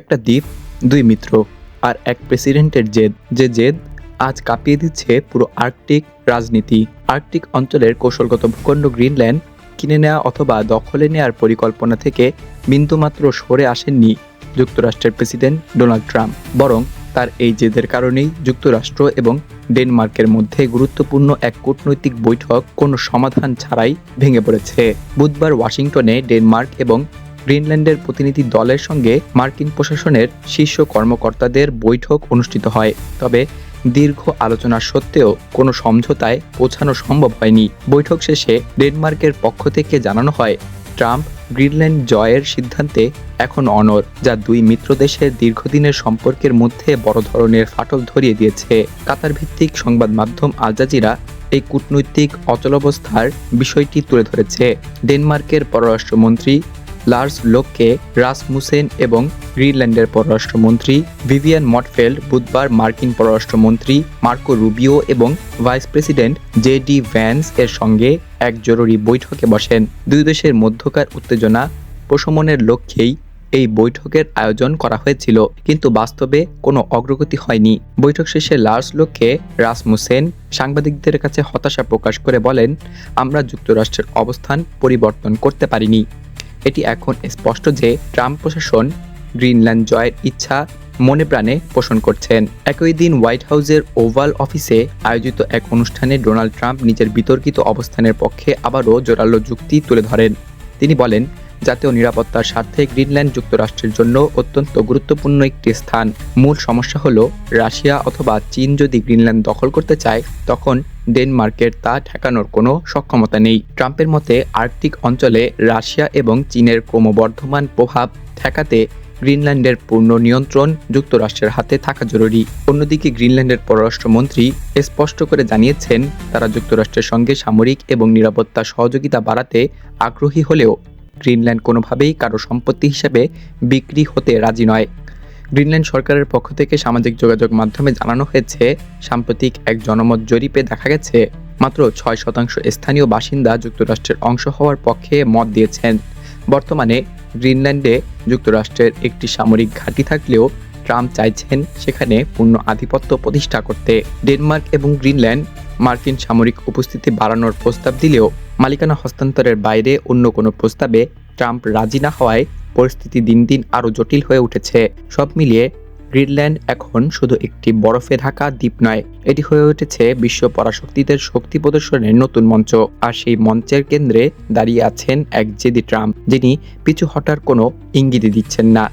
একটা দ্বীপ, দুই মিত্র আর এক প্রেসিডেন্টের জেদ। যে জেদ আজ কাঁপিয়ে দিচ্ছে পুরো আর্কটিক রাজনীতি। আর্কটিক অঞ্চলের কৌশলগত ভূখণ্ড গ্রিনল্যান্ড কিনে নেওয়া অথবা দখলে নেওয়ার পরিকল্পনা থেকে বিন্দুমাত্র সরে আসেননি যুক্তরাষ্ট্রের প্রেসিডেন্ট ডোনাল্ড ট্রাম্প। বরং তার এই জেদের কারণেই যুক্তরাষ্ট্র এবং ডেনমার্কের মধ্যে গুরুত্বপূর্ণ এক কূটনৈতিক বৈঠক কোনো সমাধান ছাড়াই ভেঙে পড়েছে। বুধবার ওয়াশিংটনে ডেনমার্ক এবং গ্রিনল্যান্ডের প্রতিনিধি দলের সঙ্গে মার্কিন প্রশাসনের শীর্ষ কর্মকর্তাদের বৈঠক অনুষ্ঠিত হয়। তবে দীর্ঘ আলোচনা সত্ত্বেও কোনো সমঝোতায় পৌঁছানো সম্ভব হয়নি। বৈঠক শেষে ডেনমার্কের পক্ষ থেকে জানানো হয়, ট্রাম্প গ্রিনল্যান্ড জয়ের সিদ্ধান্তে এখন অনর যা দুই মিত্র দেশের দীর্ঘদিনের সম্পর্কের মধ্যে বড় ধরনের ফাটল ধরিয়ে দিয়েছে। কাতার ভিত্তিক সংবাদ মাধ্যম আল জাজিরা এই কূটনৈতিক অচলাবস্থার বিষয়টি তুলে ধরেছে। ডেনমার্কের পররাষ্ট্রমন্ত্রী লার্স লোককে রাসমুসেন এবং গ্রিনল্যান্ডের পররাষ্ট্রমন্ত্রী ভিভিয়ান মটফেল্ড বুধবার মার্কিন পররাষ্ট্রমন্ত্রী মার্কো রুবিও এবং vice president J D Vance এর সঙ্গে এক জরুরি বৈঠকে বসেন। দুই দেশের মধ্যকার উত্তেজনা প্রশমনের লক্ষ্যেই এই বৈঠকের আয়োজন করা হয়েছিল, কিন্তু বাস্তবে কোনো অগ্রগতি হয়নি। বৈঠক শেষে লার্স লোককে রাসমুসেন সাংবাদিকদের কাছে হতাশা প্রকাশ করে বলেন, আমরা যুক্তরাষ্ট্রের অবস্থান পরিবর্তন করতে পারিনি। এটি এখন স্পষ্ট যে ট্রাম্প প্রশাসন গ্রিনল্যান্ড জয়ের ইচ্ছা মনে প্রাণে পোষণ করছেন। একই দিন হোয়াইট হাউসের ওভাল অফিসে আয়োজিত এক অনুষ্ঠানে ডোনাল্ড ট্রাম্প নিজের বিতর্কিত অবস্থানের পক্ষে আবারও জোরালো যুক্তি তুলে ধরেন। তিনি বলেন জাতীয় নিরাপত্তার স্বার্থে গ্রিনল্যান্ড যুক্তরাষ্ট্রের জন্য অত্যন্ত গুরুত্বপূর্ণ একটি স্থান। মূল সমস্যা হলো, রাশিয়া অথবা চীন যদি গ্রিনল্যান্ড দখল করতে চায়, তখন ডেনমার্কের তা ঠেকানোর কোনো সক্ষমতা নেই। ট্রাম্পের মতে, আর্কটিক অঞ্চলে রাশিয়া এবং চীনের ক্রমবর্ধমান প্রভাব ঠেকাতে গ্রিনল্যান্ডের পূর্ণ নিয়ন্ত্রণ যুক্তরাষ্ট্রের হাতে থাকা জরুরি। অন্যদিকে গ্রিনল্যান্ডের পররাষ্ট্রমন্ত্রী স্পষ্ট করে জানিয়েছেন, তারা যুক্তরাষ্ট্রের সঙ্গে সামরিক এবং নিরাপত্তা সহযোগিতা বাড়াতে আগ্রহী হলেও গ্রিনল্যান্ড কোনোভাবেই কারও সম্পত্তি হিসেবে বিক্রি হতে রাজি নয়। গ্রিনল্যান্ড সরকারের পক্ষ থেকে সামাজিক যোগাযোগ মাধ্যমে জানানো হয়েছে, সাম্প্রতিক এক জনমত জরিপে দেখা গেছে, মাত্র ছয় শতাংশ স্থানীয় বাসিন্দা যুক্তরাষ্ট্রের অংশ হওয়ার পক্ষে মত দিয়েছেন। বর্তমানে গ্রিনল্যান্ডে যুক্তরাষ্ট্রের একটি সামরিক ঘাঁটি থাকলেও ট্রাম্প চাইছেন সেখানে পূর্ণ আধিপত্য প্রতিষ্ঠা করতে। ডেনমার্ক এবং গ্রিনল্যান্ড মার্কিন সামরিক উপস্থিতি বাড়ানোর প্রস্তাব দিলেও মালিকানা হস্তান্তরের বাইরে অন্য কোনো প্রস্তাবে ট্রাম্প রাজি না হওয়ায় পরিস্থিতি দিন দিন আরও জটিল হয়ে উঠেছে। সব মিলিয়ে গ্রিনল্যান্ড এখন শুধু একটি বরফে ঢাকা দ্বীপ নয়, এটি হয়ে উঠেছে বিশ্ব পরাশক্তিদের শক্তি প্রদর্শনের নতুন মঞ্চ। আর সেই মঞ্চের কেন্দ্রে দাঁড়িয়ে আছেন এক জেদি ট্রাম্প, যিনি পিছু হটার কোনো ইঙ্গিতই দিচ্ছেন না।